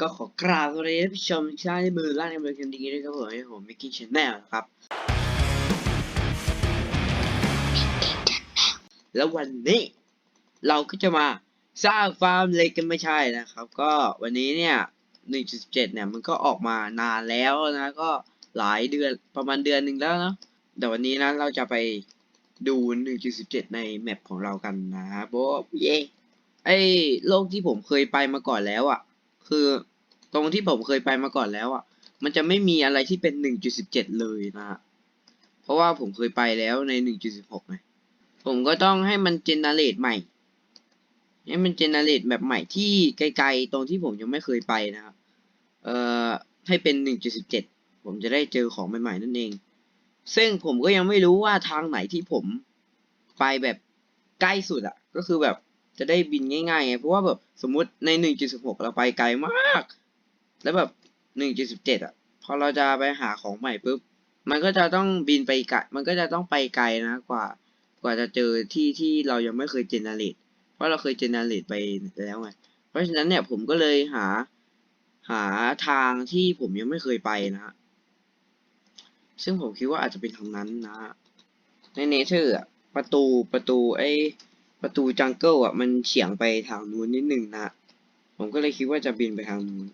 ก็ขอกราบสวัสดีท่านผู้ชมทุกท่านที่มือล่างในมือกันดีด้วยครับผมผมมิกกี้ชแนลครับ แล้ววันนี้ เราก็จะมาสร้างฟาร์มเล็กกันไม่ใช่นะครับ ก็วันนี้เนี่ย1.7เนี่ยมันก็ออกมานานแล้วนะ ก็หลายเดือนประมาณเดือนหนึ่งแล้วเนาะแต่วันนี้นะเราจะไปดู 1.17 ในแมปของเรากันนะครับโบเย่ไอโลกที่ผมเคยไปมาก่อนแล้วอะ่ะ คือตรงที่ผมเคยไปมาก่อนแล้วอะ่ะ มันจะไม่มีอะไรที่เป็น 1.17 เลยนะฮะ เพราะว่าผมเคยไปแล้วใน 1.16ไงผมก็ต้องให้มันเจเนเรตใหม่ ให้มันเจเนเรตแบบใหม่ที่ไกลๆ ตรงที่ผมยังไม่เคยไปนะครับ เอ่อ ให้เป็น 1.17 ผมจะได้เจอของใหม่ๆนั่นเอง ซึ่งผมก็ยังไม่รู้ว่าทางไหนที่ผมไปแบบใกล้สุดอะก็คือแบบ จะได้บินง่ายๆไงเพราะว่าแบบสมมุติใน 1.16 เราไปไกลมาก แล้วแบบ 1.17 อะ พอเราจะไปหาของใหม่ปุ๊บ มันก็จะต้องบินไปไกล มันก็จะต้องไปไกลนะกว่า กว่าจะเจอที่ที่เรายังไม่เคยเจเนเรตเพราะเราเคยเจเนเรตไปแล้วไง เพราะฉะนั้นเนี่ยผมก็เลยหาหาทางที่ผมยังไม่เคยไปนะฮะซึ่งผมคิดว่าอาจจะเป็นทางนั้นนะ ในเนเธอร์ประตูประตูไอ ประตูจังเกิลอะมันเฉียงไปทางนู้นนิดหนึ่งนะ ผมก็เลยคิดว่าจะบินไปทางนู้น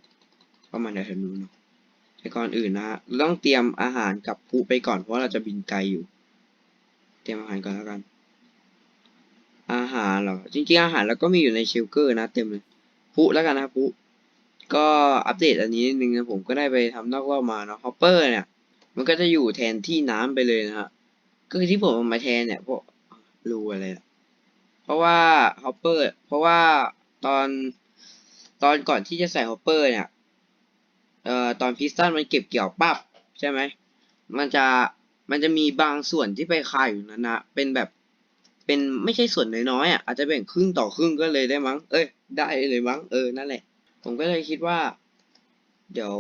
ประมาณแถวนู้นเนาะแต่ก่อนอื่นนะเราต้องเตรียมอาหารกับผู้ไปก่อนเพราะเราจะบินไกลอยู่ เตรียมอาหารก่อนแล้วกัน อาหารเหรอจริงๆอาหารเราก็มีอยู่ในเชลเกอร์นะเต็มเลยผู้แล้วกันนะผู้ก็อัปเดตอันนี้นิดนึงนะผมก็ได้ไปทำนอกรอบมาเนาะฮอปเปอร์เนี่ย มันก็จะอยู่แทนที่น้ำไปเลยนะฮะก็คือที่ผมเอามาแทนเนี่ยพวกรูอะไรอะ เพราะว่าฮอปเปอร์เพราะว่าตอนตอนก่อนที่จะใส่ฮอปเปอร์เนี่ยเอ่อตอนพิสตันมันเก็บเกี่ยวปั๊บใช่ไหมมันจะมันจะมีบางส่วนที่ไปคาอยู่นั้นนะเป็นแบบเป็นไม่ใช่ส่วนน้อยๆอะอาจจะแบ่งครึ่งต่อครึ่งก็เลยได้มั้ง เอ้ยได้เลยมั้งเออนั่นแหละ ผมก็เลยคิดว่า เดี๋ยว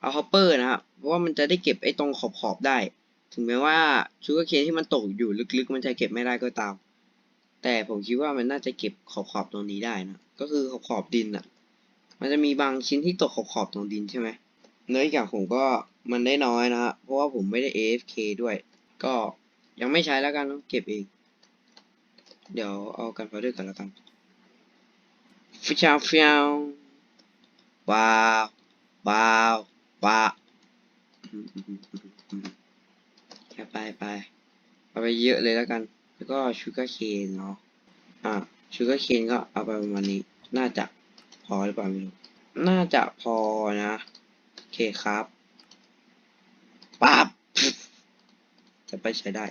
เอาฮอปเปอร์นะครับเพราะว่ามันจะได้เก็บไอ้ตรงขอบๆได้ ถึงแม้ว่าชูเการ์เคนที่มันตกอยู่ลึกๆ มันจะเก็บไม่ได้ก็ตาม แต่ผมคิดว่ามันน่าจะเก็บขอบๆตรงนี้ได้นะ ก็คือขอบๆดินอะ มันจะมีบางชิ้นที่ตกขอบๆตรงดินใช่ไหมเนื้ออย่างผมก็มันได้น้อยนะฮะ เพราะว่าผมไม่ได้ AFK ด้วย ก็ยังไม่ใช้แล้วกันต้องเก็บเอง เดี๋ยวเอากันพอด้วยกันแล้วกันฟิชาฟิวว้าวว้าวว้าวอืมอืมอืมอืมแค่ไปไป เอาไปเยอะเลยแล้วกัน แล้วก็ชูการ์เคนเนาะอะชูการ์เคนก็เอาไปประมาณนี้ น่าจะพอหรือเปล่าไม่รู้น่าจะพอนะโอเคครับปั๊บจะไปใช้ได้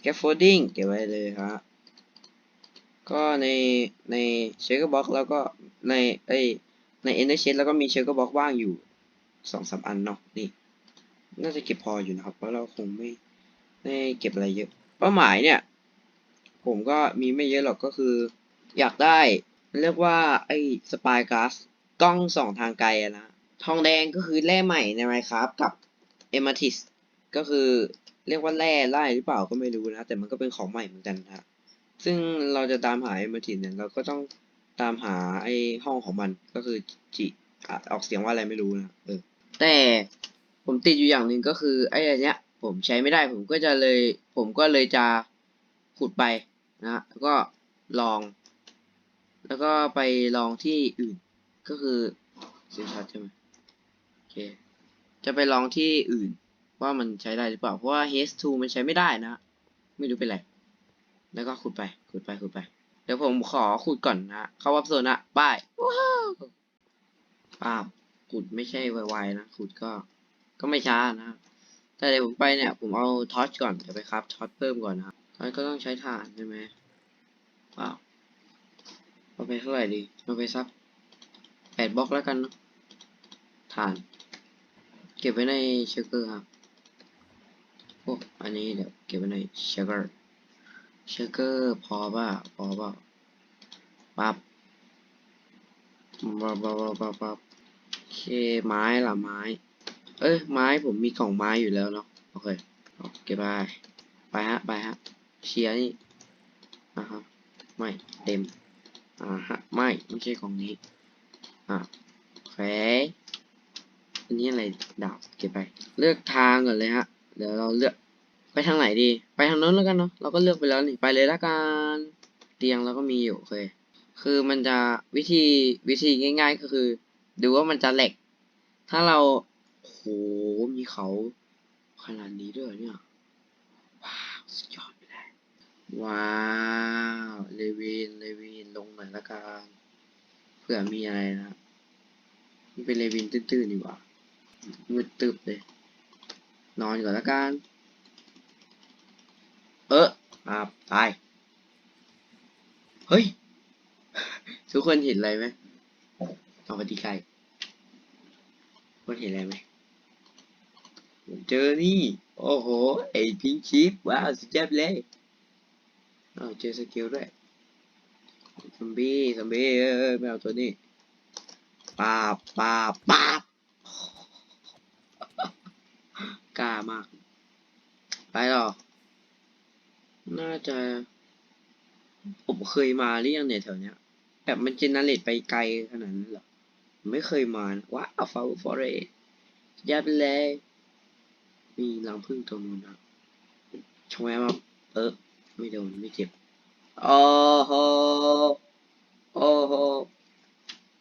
แกฟโฟดดิ้งเก็บไว้เลยฮะก็ในในเชคเกอร์บ็อกแล้วก็ในไอในเอเนอร์เชแล้วก็มีเชคเกอร์บ็อกว่างอยู่สองสามอันเนาะนี่ น่าจะเก็บพออยู่นะครับเพราะเราคงไม่ไม่เก็บอะไรเยอะ เป้าหมายเนี่ย ผมก็มีไม่เยอะหรอกก็คือ อยากได้ เรียกว่าไอ้สปายกาซกล้องส่องทางไกลนะทองแดงก็คือแร่ใหม่ในไมครับกับเอมาทิสก็คือเรียกว่าแร่ไล่หรือเปล่าก็ไม่รู้นะ แต่มันก็เป็นของใหม่เหมือนกันนะซึ่งเราจะตามหาเอมาทิสเนี่ยเราก็ต้องตามหาไอ้ห้องของมันก็คือจิอออกเสียงว่าอะไรไม่รู้นะเออแต่ผมติดอยู่อย่างหนึ่งก็คือไอ้อันเนี้ย ผมใช้ไม่ได้ผมก็จะเลย ผมก็เลยจะขุดไป นะก็ลอง แล้วก็ไปลองที่อื่นก็คือเสียชัดใช่ไหมโอเค จะไปลองที่อื่นว่ามันใช้ได้หรือเปล่า เพราะว่า H2 มันใช้ไม่ได้นะ ไม่รู้เป็นไร แล้วก็ขุดไป ขุดไป ขุดไป เดี๋ยวผมขอขุดก่อนนะ เข้าวับโซนนะป้ายป้าขุดไม่ใช่ไวๆนะ ขุดก็ ก็ไม่ช้านะ แต่เดี๋ยวผมไปเนี่ย ผมเอาทอชก่อน เดี๋ยวไปครับทอชเพิ่มก่อนนะ ครับทอร์ชก็ต้องใช้ถ่านใช่ไหมว้าเอาไปเท่าไหร่ดีเอาไปสักแปดบล็อกแล้วกันเนอะฐาน เก็บไว้ในเชคเกอร์ครับโอ้อันนี้เดี๋ยวเก็บไว้ในเชคเกอร์เชคเกอร์พอป่ะพอป่ะปั๊บปั๊บปั๊บปั๊บปั๊บปั๊บโอเคไม้ละไม้ เอ้ยไม้ผมมีกล่องไม้อยู่แล้วเนาะโอเคเอเก็บไปไปฮะ ไปฮะ เชียร์นี่อะครับไม่เต็มอ่าฮะไม่ไม่ใช่ของนี้อ่าโอเคอันนี้อะไรดาบเก็บไป เลือกทางก่อนเลยฮะเดี๋ยวเราเลือกไปทางไหนดี ไปทางโน้นแล้วกันเนาะเราก็เลือกไปแล้วนี่ไปเลยละกันเตียงเราก็มีอยู่เคยคือมันจะวิธีวิธีง่าย ๆ ก็คือ ดูว่ามันจะแหลก ถ้าเราโหมีเขาขนาดนี้ด้วยเนี่ยว้าวสุดยอดไปเลย ว้าว เลวิน เลวิน ลงหน่อยละกันเผื่อมีอะไรนะมันเป็นเลวินตื้นๆดีกว่ามืดตึบเลย นอนก่อนละกัน เออมาตาย เฮ้ย ทุกคนเห็นอะไรไหมเอาปฏิไกลคนเห็นอะไรไหมผมเจอนี่ โอ้โห ไอพิงชิปว้าว สุดยอดเลย อ้าเจสกิลด้วยซอมบี้ซอมบี้เอ้ยไม่เอาตัวนี้ปาบปาบปาบกล้ามาก ไปหรอ น่าจะ ผมเคยมาหรือยังเนี่ยแถวเนี้ย แบบมันเจนเนเรตไปไกลขนาดนั้นหรอ ไม่เคยมานะว้าวฟาวฟอเรสยอดไปเลย มีรังผึ้งตัวนู้นนะชงแวมาเออ ไม่โดนไม่เจ็บโอ้โหโอ้โห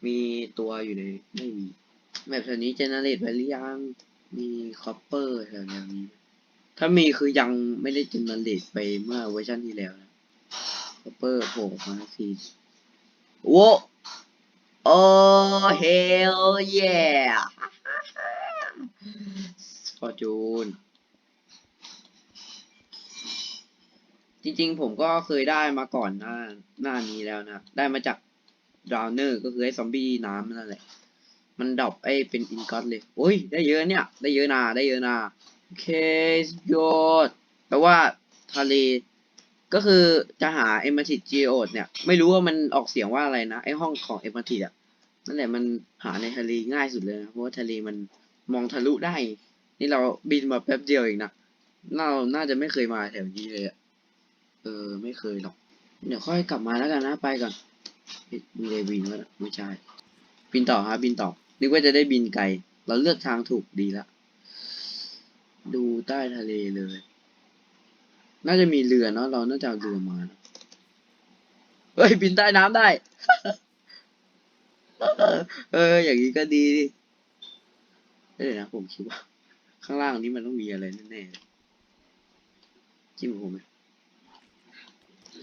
มีตัวอยู่ในไม่มีแบบแถวนี้เจเนเรตไปหรือยังมีคอปเปอร์แถวนวนี้ ถ้ามีคือยังไม่ได้เจเนเรตไปเมื่อเวอร์ชันที่แล้วนะคอปเปอร์โผล่มาทีโว้โอ้ hell yeah ฟอร์จูน จริงๆ ผมก็เคยได้มาก่อนหน้าหน้านี้แล้วนะ ได้มาจากดาวเนอร์ก็คือไอ้ซอมบี้น้ำนั่นแหละ มันดรอปไอ้เป็นอินกอตเลย โอ้ย ได้เยอะเนี่ย ได้เยอะนาได้เยอะนาโอเคยดแปลว่าทะเล ก็คือจะหาเอม t ติดจีโอดเนี่ย ไม่รู้ว่ามันออกเสียงว่าอะไรนะ ไอห้องของเอม t ติดอะ นั่นแหละมันหาในทะเลง่ายสุดเลยนะ เพราะว่าทะเลมันมองทะลุได้ นี่เราบินมาแป๊บเดียวเองนะเราน่าจะไม่เคยมาแถวนี้เลยอะ เออ ไม่เคยหรอก เดี๋ยวค่อยกลับมาแล้วกันนะ ไปก่อน มีเลยบินวะไม่ใช่ บินต่อครับบินต่อ นึกว่าจะได้บินไกล เราเลือกทางถูกดีละ ดูใต้ทะเลเลย น่าจะมีเรือเนาะ เราน่าจะเอาเรือมานะเฮ้ย บินใต้น้ำได้ เออ อย่างนี้ก็ดีดิเดี๋ยวนะผมคิดว่า ข้างล่างนี้มันต้องมีอะไรแน่ๆจิ้มผมไหม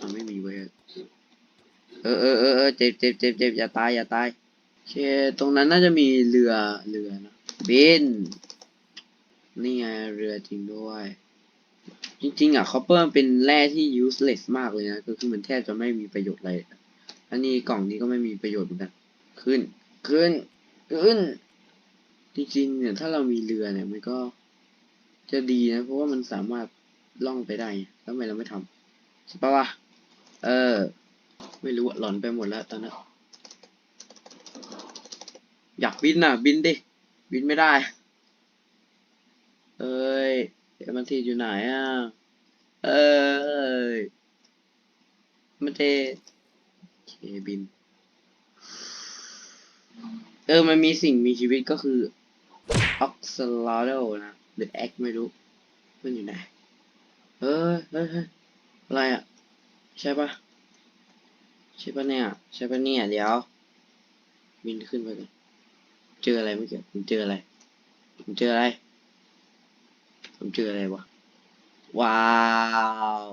มันไม่มีเว้ยเออเออเออเออเจ็บเจ็บเจ็บเจ็บอย่าตายอย่าตายเคตรงนั้นน่าจะมีเรือเรือนะบินนี่ไงเรือจริงด้วย จริงๆอะคอปเปอร์เป็นแร่ที่ useless มากเลยนะก็คือมันแทบจะไม่มีประโยชน์อะไรอันนี้กล่องนี้ก็ไม่มีประโยชน์เหมือนกันขึ้นขึ้นขึ้น จริงๆเนี่ยถ้าเรามีเรือเนี่ยมันก็จะดีนะ เพราะว่ามันสามารถล่องไปได้แล้วทำไมเราไม่ทำใช่ปะวะ เออ ไม่รู้อะหลอนไปหมดแล้วตอนนั้นอยากบินน่ะ บินดิ บินไม่ได้ เอ้ยเดี๋ยวมันทีอยู่ไหนอะ เอ้ยมันเทโอเคบิน เออ มันมีสิ่งมีชีวิตก็คือออกซลาโดนะหรือแอคไม่รู้ มันอยู่ไหนเฮ้ยเฮ้ยอะไรอะ ใช่ปะ ช่ปะเนี่ย ใช่ปะเนี่ย เดี๋ยว บินขึ้นไปก่อนเจออะไรเมื่อกี้ผมเจออะไรผมเจออะไรผมเจออะไรวะว้าว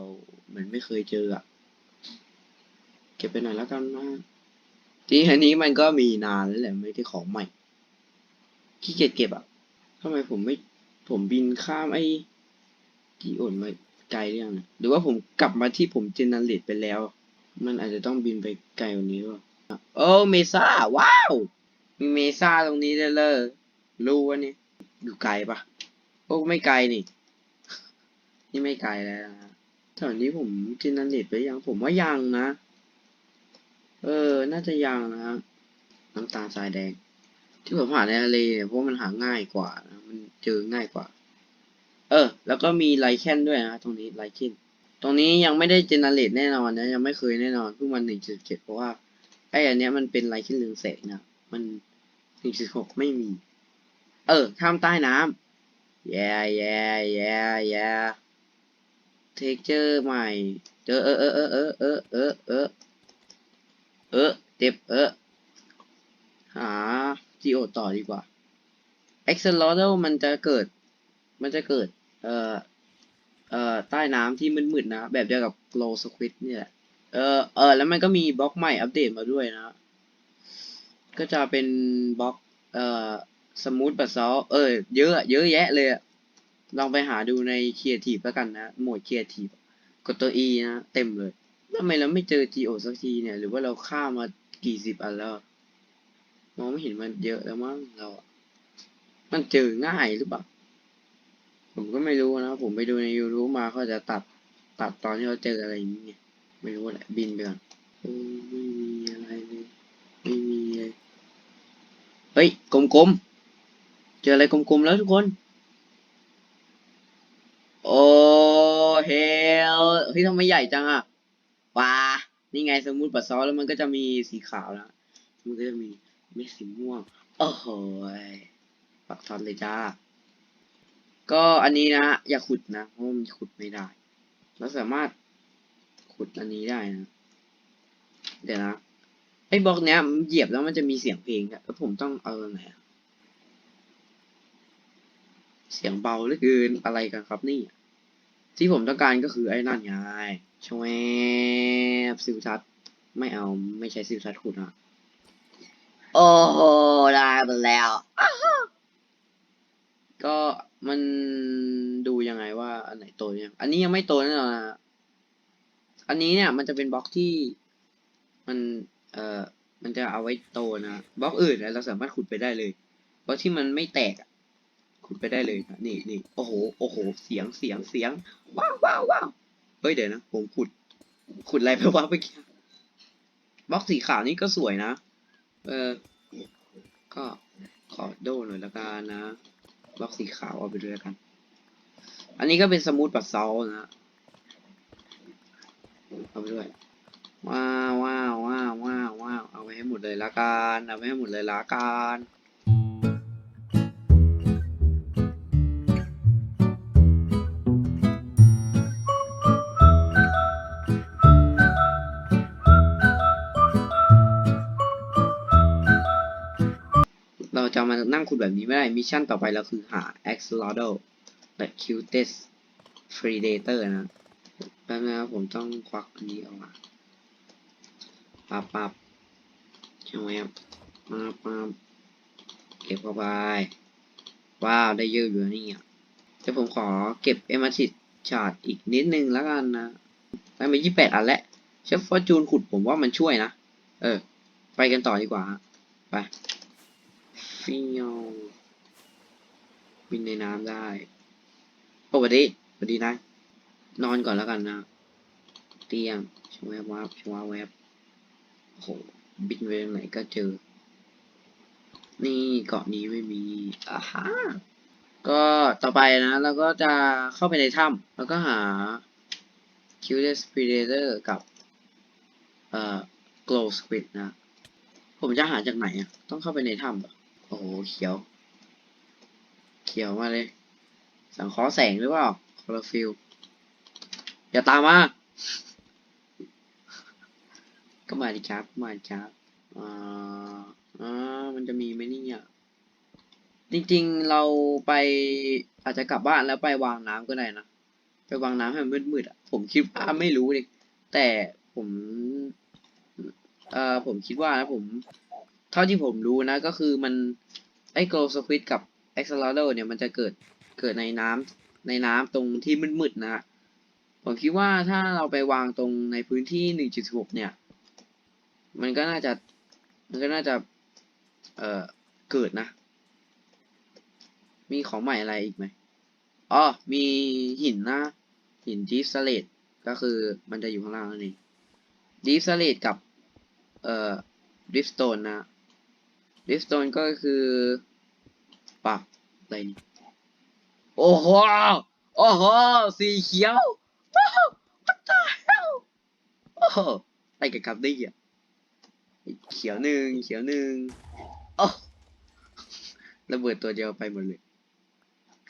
เหมือนไม่เคยเจออะเก็บไปหน่อยแล้วกันนะจริงอันนี้มันก็มีนานแล้วแหละไม่ได้ของใหม่ขี้เกียจเก็บอะทำไมผมไม่ผมบินข้ามไอ้กี่อ่นมาไกลหรืองหรือว่าผมกลับมาที่ผมเจเนเรตไปแล้ว มันอาจจะต้องบินไปไกลกว่านี้ว่ะโอ้เมซ่าว้าว มีเมซ่าตรงนี้เลยเลยรู้วะเนี่ยอยู่ไกลปะโอ้ไม่ไกลนี่ นี่ไม่ไกลแล้วนะแถวนี้ผมเจเนเรตไปยังผมว่ายังนะ เออ น่าจะยังนะฮะน้ำตาลทรายแดง ที่ผมหาในทะเลเนี่ยเพราะมันหาง่ายกว่านะมันเจอง่ายกว่า เออ แล้วก็มีไลเคนด้วยนะตรงนี้ไลเคน ตรงนี้ยังไม่ได้เจเนเรตแน่นอนนะ ยังไม่เคยแน่นอนเพิ่งวันหนึ่งจุดเจ็ดเพราะว่าไอ้อันเนี้ยมันเป็นไรขึ้นเรืองแสงนะมันหนึ่งจุดหกไม่มี เออข้ามใต้น้ำแย่แย่แย่แย่เทคเจอร์ใหม่เจอเออเออเออเออเออเออเออเจ็บเออหาจีโอต่อดีกว่าเอ็ c ด์ลอ r a t มันจะเกิด มันจะเกิด เออ เอ่อใต้น้ำที่มืดๆนะ แบบเดียวกับ Glow Squid นี่แหละ เออเออแล้วมันก็มีบล็อกใหม่อัปเดตมาด้วยนะ ก็จะเป็นบล็อกเอ่อสมูทบัตซอเออเยอะเยอะแยะเลยลองไปหาดูใน Creative แล้วกันนะโหมด Creative กดตัว E นะเต็มเลยทำไมเราไม่เจอ GO สักทีเนี่ย หรือว่าเราข้ามมากี่สิบอันแล้วมองไม่เห็นมันเยอะแล้วมั้งเรา มันเจอง่ายหรือเปล่า ผมก็ไม่รู้นะผมไปดูใน YouTube มาเขาจะตัดตัดตอนที่เขาเจออะไรอย่างเงี้ยไม่รู้แหละบินไปก่อนไม่มีอะไรเลยไม่มีเลยเฮ้ยกลมๆเจออะไรกลมๆแล้วทุกคน โอ้เฮลเฮ้ยทำไมใหญ่จังอะว้านี่ไงสมมุติปัสซอสแล้วมันก็จะมีสีขาวนะมันก็จะมีเม็ดสีม่วงโอ้โหปักซอนเลยจ้า ก็อันนี้นะ อย่าขุดนะเพราะมันขุดไม่ได้เราสามารถขุดอันนี้ได้นะ เดี๋ยวนะไอ้บล็อกเนี้ยมันเหยียบแล้วมันจะมีเสียงเพลงอะแล้วผมต้องเอาตรงไหนอะเสียงเบาเหลือเกินอะไรกันครับนี่ ที่ผมต้องการก็คือไอ้นั่นไงชวบซิลทัศน์ไม่เอาไม่ใช้ซิลทัศน์ขุดอะโอ้โหได้ไปแล้วอ้าวก็ มันดูยังไงว่าอันไหนโตยังอันนี้ยังไม่โตแน่นอนนะอันนี้เนี่ยมันจะเป็นบล็อกที่มันเอ่อมันจะเอาไว้โตนะบล็อกอื่นเราสามารถขุดไปได้เลยบล็อกที่มันไม่แตกขุดไปได้เลยนะนี่นี่โอ้โหโอ้โหเสียงเสียงเสียงว้าวว้าวว้าวเฮ้ยเดี๋ยวนะผมขุด ขุดอะไรไปวะเมื่อกี้บล็อกสีขาวนี่ก็สวยนะ เออก็ขอโดหน่อยละกันนะ ล็อกสีขาวเอาไปด้วยกัน อันนี้ก็เป็นสมูทปัดเซานะเอาไปด้วย ว้าวว้าวว้าวว้าวเอาไปให้หมดเลยละกันเอาไปให้หมดเลยละกัน จะมานั่งขุดแบบนี้ไม่ได้ มิชชั่นต่อไปเราคือหา Axolotl และ Cutest Predator นะแป๊บนะครับผมต้องควักอันนี้ออกมาปับปับใช่ไหมครับปับปับเก็บเข้าไป ว้าว ได้เยอะอยู่นะนี่อะแต่ผมขอเก็บเอมาติดชาร์ดอีกนิดนึงแล้วกันนะได้มายี่แปดอันแล้วเชฟฟอร์จูนขุดผมว่ามันช่วยนะ เออ ไปกันต่อดีกว่า ไป ฟิวบินในน้ำได้โอ้สวัสดีสวัสดีนะ นอนก่อนแล้วกันนะ เตียงชวบวับชวบแวบโอ้โหบินไปไหนก็เจอ นี่เกาะนี้ไม่มีอ่าฮะก็ต่อไปนะเราก็จะเข้าไปในถ้ำแล้วก็หา Curious Predator กับเอ่อ Glow Squid นะ ผมจะหาจากไหนอะ ต้องเข้าไปในถ้ำเหรอ อ้โหเขียว เขียวมาเลย สังเคราะห์แสงหรือเปล่าคลอโรฟิลอย่าตามมา ก็มาดิครับมาดิครับอ่าอ่ามันจะมีไหมเนี่ยจริงๆเราไปอาจจะกลับบ้านแล้วไปวางน้ำก็ได้นะไปวางน้ำให้มันมืดๆอะผมคิดว่าไม่รู้ดิแต่ผม เอ่อผมคิดว่านะผม เท่าที่ผมรู้นะก็คือมันไอ้โกลสควิดกับเอ็กซ์ลาโดเนี่ยมันจะเกิดเกิดในน้ำในน้ำตรงที่มืดๆนะผมคิดว่าถ้าเราไปวางตรงในพื้นที่หนึ่งจุดหกเนี่ย มันก็น่าจะมันก็น่าจะเอ่อเกิดนะ มีของใหม่อะไรอีกไหมอ๋อมีหินนะ หินดีฟสเลตก็คือมันจะอยู่ข้างล่างนั่ดีฟสเลตกับเอ่อดิฟสโตนนะ ดิฟสโตนก็คือปักอะไรนี่โอ้โหโอ้โหสีเขียวว้าว what the hell โอ้โหไรกันครับนี่อะเขียวหนึ่งเขียวหนึ่งโอ้ระเบิดตัวเดียวไปหมดเลย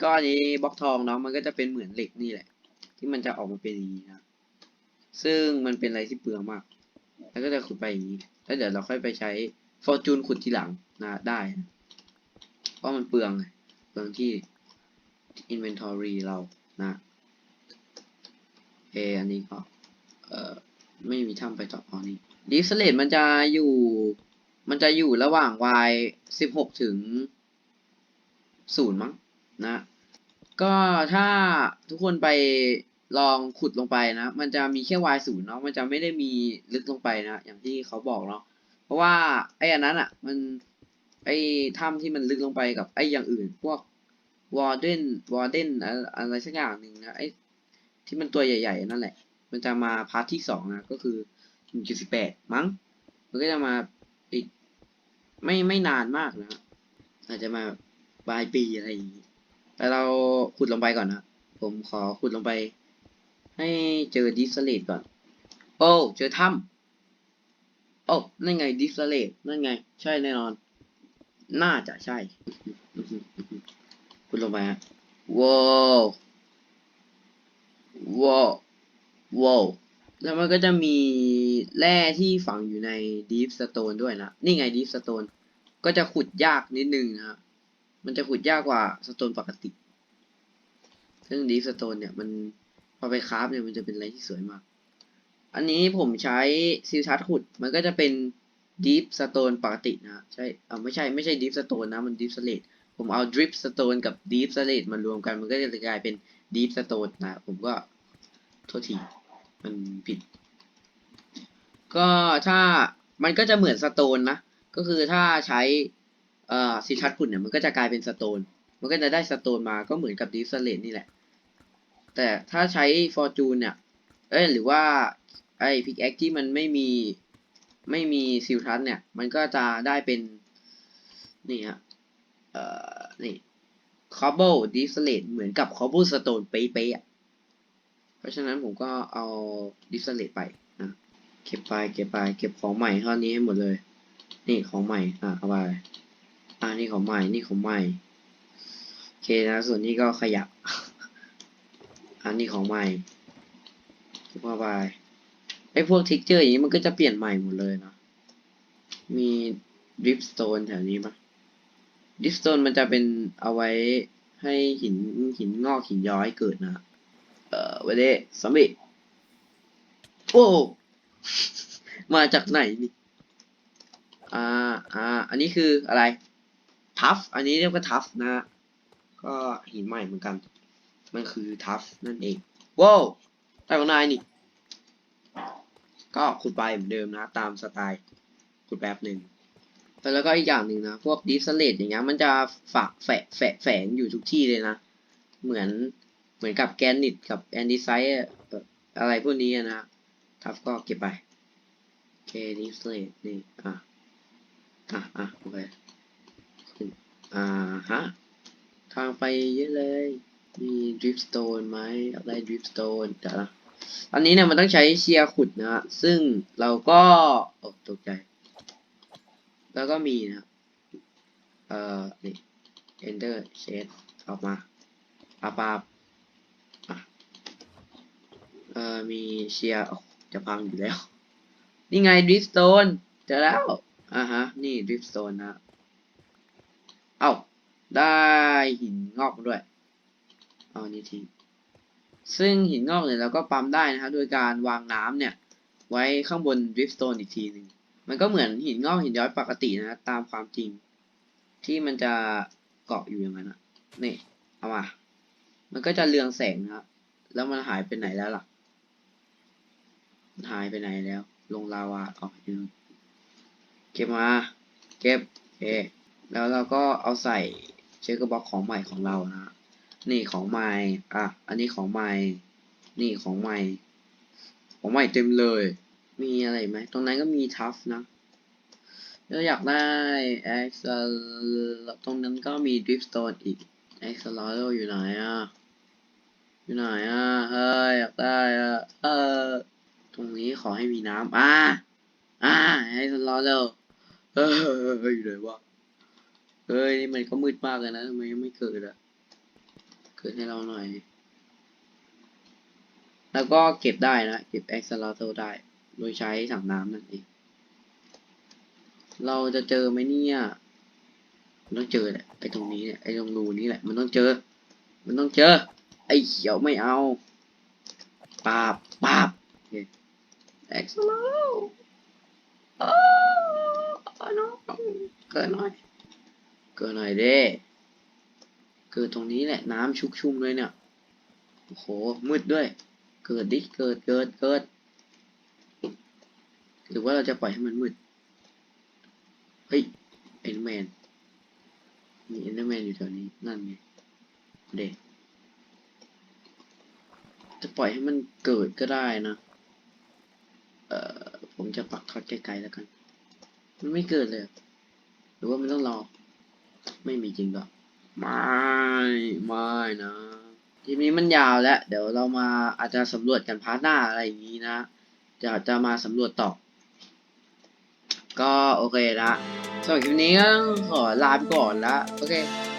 ก็อันนี้บล็อกทองเนาะมันก็จะเป็นเหมือนเหล็กนี่แหละ ที่มันจะออกมาเป็นอย่างนี้นะซึ่งมันเป็นอะไรที่เปลืองมาก แล้วก็จะขุดไปอย่างนี้แล้วเดี๋ยวเราค่อยไปใช้ ฟอร์จูนขุดทีหลังนะได้นะเพราะมันเปลืองเปลืองที่ inventory เรานะเอออันนี้ก็เออไม่มีถ้ำไปต่ออ๋อนี่ดิสเลตมันจะอยู่ มันจะอยู่ระหว่าง y สิบหกถึงศูนย์มั้งนะ ก็ถ้าทุกคนไปลองขุดลงไปนะ มันจะมีแค่ y ศูนย์เนาะ มันจะไม่ได้มีลึกลงไปนะ อย่างที่เขาบอกเนาะ ราะว่าไอ้อันนั้นอะ มันไอ้ถ้ำที่มันลึกลงไปกับไอ้อย่างอื่น พวกวอร์เดนวอร์เดนอะไรสักอย่างหนึ่งนะไอ้ที่มันตัวใหญ่ ๆ นั่นแหละ มันจะมาพาร์ทที่สองนะก็คือหนึ่งจุดสิบแปดมั้ง มันก็จะมาอีกไม่ไม่นานมากนะอาจจะมาปลายปีอะไรอย่างนี้แต่เราขุดลงไปก่อนนะผมขอขุดลงไป ให้เจอดิสเลตก่อน โอ้เจอถ้ำ อ้นั่นไงดิสเลตนั่นไง ใช่แน่นอน น่าจะใช่ขุดลงไปฮะว้าวว้าวว้าวแล้วมันก็จะมีแร่ที่ฝังอยู่ในดีฟสโตนด้วยนะ นี่ไงดีฟสโตนก็จะขุดยากนิดนึงนะครับมันจะขุดยากกว่าสโตนปกติ ซึ่งดีฟสโตนเนี่ยมันพอไปคราฟเนี่ยมันจะเป็นอะไรที่สวยมาก อันนี้ผมใช้ซิลทัสขุด มันก็จะเป็นดีฟสโตนปกตินะใช่เออไม่ใช่ไม่ใช่ดีฟสโตนนะ มันดีฟสเลตผมเอาดริปสโตนกับดีฟสเลตมารวมกันมันก็จะกลายเป็นดีฟสโตนนะ ผมก็โทษทีมันผิด ก็ถ้ามันก็จะเหมือนสโตนนะ ก็คือถ้าใช้เอ่อซิทัสขุดเนี่ยมันก็จะกลายเป็นสโตน มันก็จะได้สโตนมาก็เหมือนกับดีฟสเลตนี่แหละ แต่ถ้าใช้ฟอร์จูนเนี่ย เอ้ยหรือว่า ไอ้พิกแอคที่มันไม่มีไม่มีซิลทัสเนี่ย มันก็จะได้เป็น นี่ฮะเอ่อ นี่คอ b เบิลดิสเลตเหมือนกับคอ b เบิลสโตนเป๊ะๆอะเพราะฉะนั้นผมก็เอาดิสเลตไปนะเก็บไปเก็บไป เก็บของใหม่เท่านี้ให้หมดเลย นี่ของใหม่ อะเอาไปอ่านี่ของใหม่ นี่ของใหม่โอเคนะ ส่วนนี้ก็ขยับ อันนี้ของใหม่เก็บเข้าไป ไอ้พวกทิกเจอร์อย่างนี้มันก็จะเปลี่ยนใหม่หมดเลยเนาะ มีดริฟสโตนแถวนี้ปะดริฟสโตนมันจะเป็นเอาไว้ให้หินหินงอกหินย้อยเกิดนะ เอ่อวันนี้สมิโอ้มาจากไหนนี่อ่าอ่า อันนี้คืออะไร ทัฟ อันนี้เรียกว่าทัฟนะ ก็หินใหม่เหมือนกัน มันคือทัฟนั่นเอง ว้าวแต่ของนายนี่ ก็ขุดไปเหมือนเดิมนะตามสไตล์ขุดแป๊บหนึ่งแต่แล้วก็อีกอย่างหนึ่งนะพวกดิฟสเลตอย่างเงี้ยมันจะฝากแฝงแฝงแฝงอยู่ทุกที่เลยนะ เหมือนเหมือนกับแกนนิตกับแอนดิไซต์อะไรพวกนี้อะนะทัฟก็เก็บไปโอเคดิฟสเลตนี่อะอะอะโอเคอ่าฮะทางไปเยอะเลย มีดริฟสโตนไหมอยากได้ดริฟสโตนเดี๋ยวนะ อันนี้เนี่ยมันต้องใช้เชียร์ขุดนะฮะซึ่งเราก็โอ้ตกใจ แล้วก็มีนะเอ่อนี่ enter s h a d ออกมาอาปาอะเอ่อมีเชียร์จะพังอยู่แล้ว นี่ไงดริฟสโตนเจอแล้วอ่าฮะ นี่ดริฟสโตนนะเอ้าได้หินงอกด้วย เอานี้ทิ้ง ซึ่งหินงอกเนี่ยเราก็ปั๊มได้นะครับโดยการวางน้ำเนี่ย ไว้ข้างบนดริฟสโตนอีกทีหนึ่งมันก็เหมือนหินงอกหินย้อยปกตินะตามความจริง ที่มันจะเกาะอยู่อย่างนั้นนะนี่เอามา มันก็จะเรืองแสงนะครับแล้วมันหายไปไหนแล้วล่ะหายไปไหนแล้ว ลงลาวาออกอยู่เก็บมาเก็บโอเคแล้วเราก็เอาใส่เช็คบ็อกของใหม่ของเรานะ นี่ของใหม่อะ อันนี้ของใหม่นี่ของใหม่ของใหม่เต็มเลย มีอะไรไหม ตรงนั้นก็มีทัฟนะแล้วอยากได้ e x a ตรงนั้นก็มี dripstone อีก e x a l o อยู่ไหนอะ อยู่ไหนอะ เฮ้ย อยากได้อะ เออ ตรงนี้ขอให้มีน้ำอ่าอ่า e x a l o เอออยู่ไหนวะ เฮ้ยนี่มันก็มืดมากเลยนะทำไมยังไม่เกิดอะ เกิดให้เราหน่อย แล้วก็เก็บได้นะ เก็บแอคซ l ลาโตได้ โดยใช้ถังน้ำนั่นเอง เราจะเจอไหมเนี่ยมันต้องเจอแหละไอ้ตรงนี้เนี่ยไอ้ตรงรูนี้แหละ มันต้องเจอ มันต้องเจอ ไอ้เขียวไม่เอาปาบปาบแอคซ l ลาโอ้น้องเกิดหน่อย เกิดหน่อยเด้ เกิดตรงนี้แหละน้ำชุกชุ่มเลยเนี่ยโอ้โหมืดด้วย เกิดดิเกิดเกิดเกิด หรือว่าเราจะปล่อยให้มันมืดเฮ้ยเอ็นแมนมีเอ็นแมนอยู่แถวนี้นั่นไงเด็กจะปล่อยให้มันเกิดก็ได้นะเอ่อผมจะปักทอตไกลๆแล้วกัน มันไม่เกิดเลย หรือว่ามันต้องรอ ไม่มีจริงหรอ ไม่ไม่นะทีนี้มันยาวแล้ว เดี๋ยวเรามาอาจจะสำรวจกันพาร์ทหน้าอะไรอย่างนี้นะจะจะมาสำรวจต่อ ก็โอเคละสำหรับคลิปนี้ก็ขอลาไปก่อนละโอเค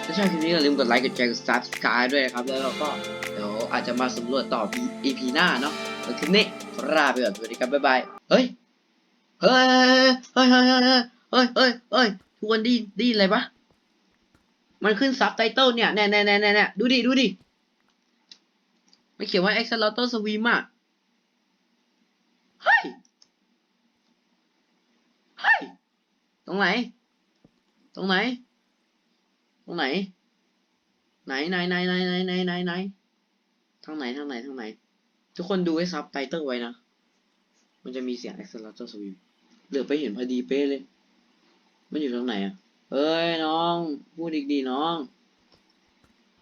ถ้าชอบคลิปนี้อย่าลืมกดไลค์กดแชร์กดซับสไคร b e ด้วยครับ แล้วเราก็เดี๋ยวอาจจะมาสำรวจต่อ EP หน้าเนาะคลิปนี้ขอลาไปก่อนสวัสดีครับบ๊ายบายเฮ้ยเฮ้ยเฮ้ยเฮ้ยเฮ้ยเฮ้ยเฮ้ยทุกคนดีดีอะไรปะ มันขึ้นซับไตเติลเนี่ยแน่แน่แน่แน่แน่ดูดิ ดูดิไม่เขียนว่า Accelerator Swim อะ เฮ้ย เฮ้ย ตรงไหน ตรงไหน ตรงไหน ไหนไหนไหนไหนไหนไหนไหนไหนทางไหนทางไหนทางไหน ทุกคนดูให้ซับไตเติลไว้นะ มันจะมีเสียง Accelerator Swim เหลือไปเห็นพอดีเป๊ะเลย มันอยู่ตรงไหนอะ เอ้ยน้อง พูดอีกดีน้อง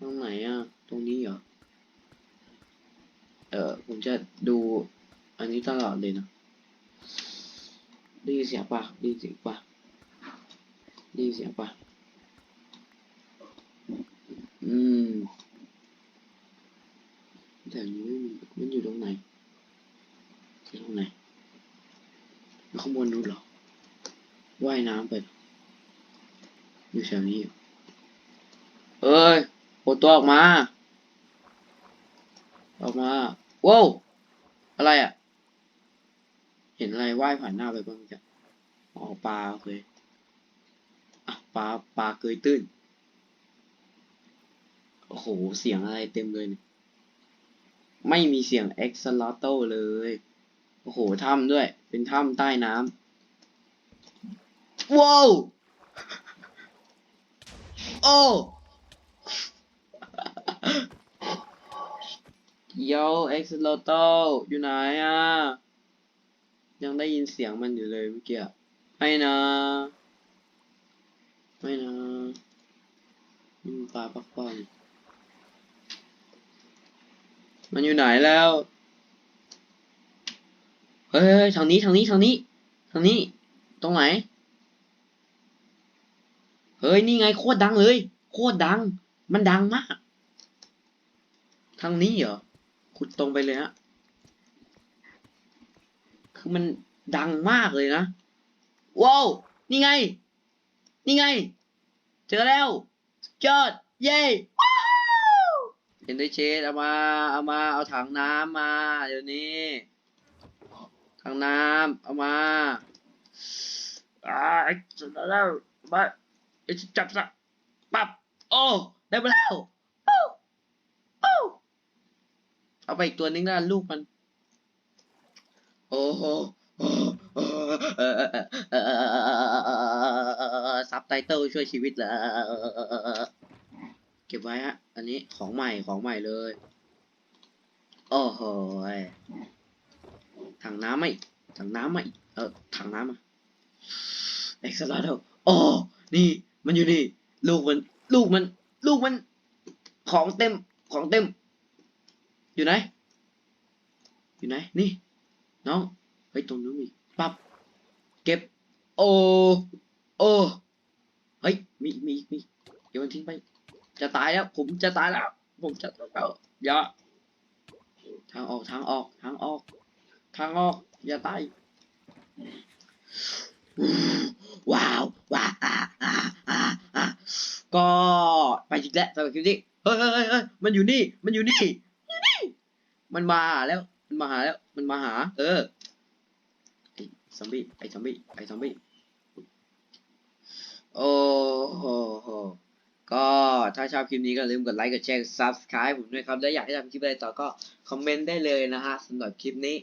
ตรงไหนอะ ตรงนี้เหรอ เออผมจะดูอันนี้ตลอดเลยนะด้ยินเสียปะด้ยินเสียปะด้ยินเสียปะอืมแต่นี้ม่มีมันอยู่ตรงไหนอยู่ตรงไหนข้างบนนู้นเหรอว่ายน้ำไปหรอ อยู่แถวนี้เอ้ยโผล่ตัวออกมา ออกมาว้าวอะไรอะ เห็นอะไรว่ายผ่านหน้าไปบ้างจ้ะอ๋อปลาโอเคอะปลาปลาเกยตื้นโอ้โห เสียงอะไรเต็มเลย ไม่มีเสียง e x a l a t o เลย โอ้โห ถ้ำด้วย เป็นถ้ำใต้น้ำว้าว โอ้โยเอ็กซ์โลโตอยู่ไหนอะ ยังได้ยินเสียงมันอยู่เลยเมื่อกี้อะไม่นะ ไม่นะนี่มันปลาปักปอนมันอยู่ไหนแล้วเฮ้ยทางนี้ทางนี้ทางนี้ทางนี้ ตรงไหน เฮ้ยนี่ไงโคตรดังเลย โคตรดัง มันดังมาก ทางนี้เหรอ ขุดตรงไปเลยฮะ คือมันดังมากเลยนะ ว้าว นี่ไง นี่ไง เจอแล้วสุดยอด เย้เห็นด้วยเชดเอามา เอามา เอาถังน้ำมา เดี๋ยวนี้ ถังน้ำเอามาอ่าสุดแล้วมา จะจับซะปั๊บโอ้ได้มาแล้วโอ้โอ้เอาไปอีกตัวนึงนะลูกมัน โอ้โหซับไตเติลช่วยชีวิตเหรอเก็บไว้ฮะ อันนี้ของใหม่ของใหม่เลย โอ้โหถังน้ำไหมถังน้ำไหมเออถังน้ำอะเอ็กซ์ลาโดโอ้นี่ มันอยู่นี่ลูกมัน ลูกมัน ลูกมัน ของเต็ม ของเต็ม อยู่ไหน อยู่ไหน นี่ น้อง เฮ้ย ตรงนู้นมี ปั๊บ เก็บ โอ โอ เฮ้ย มี มี มีเดี๋ยวมันทิ้งไป จะตายแล้ว ผมจะตายแล้ว ผมจะตายแล้วอย่าทางออก ทางออก ทางออก ทางออก อย่าตาย ว้าวว้าวอ่าอ่าอ่าอ่าก็ไปอีกแล้วสำหรับคลิปนี้เฮ้ยเฮ้ยเฮ้ยเฮ้ยมันอยู่นี่ มันอยู่นี่อยู่นี่ มันมาหาแล้ว มันมาหาแล้ว มันมาหา เออไอ้ซอมบี้ไอ้ซอมบี้ไอ้ซอมบี้โอ้โหโหก็ถ้าชอบคลิปนี้ก็อย่าลืมกดไลค์กดแชร์ subscribe ผมด้วยครับ และอยากให้ทำคลิปอะไรต่อก็คอมเมนต์ได้เลยนะฮะสำหรับคลิปนี้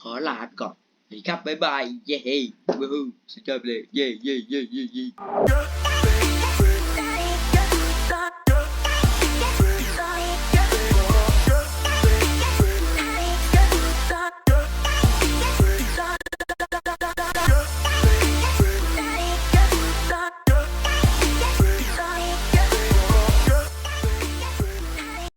ขอลาไปก่อน thì khắp bye bye yeah woohoo xin chào yeah yeah yeah yeah yeah.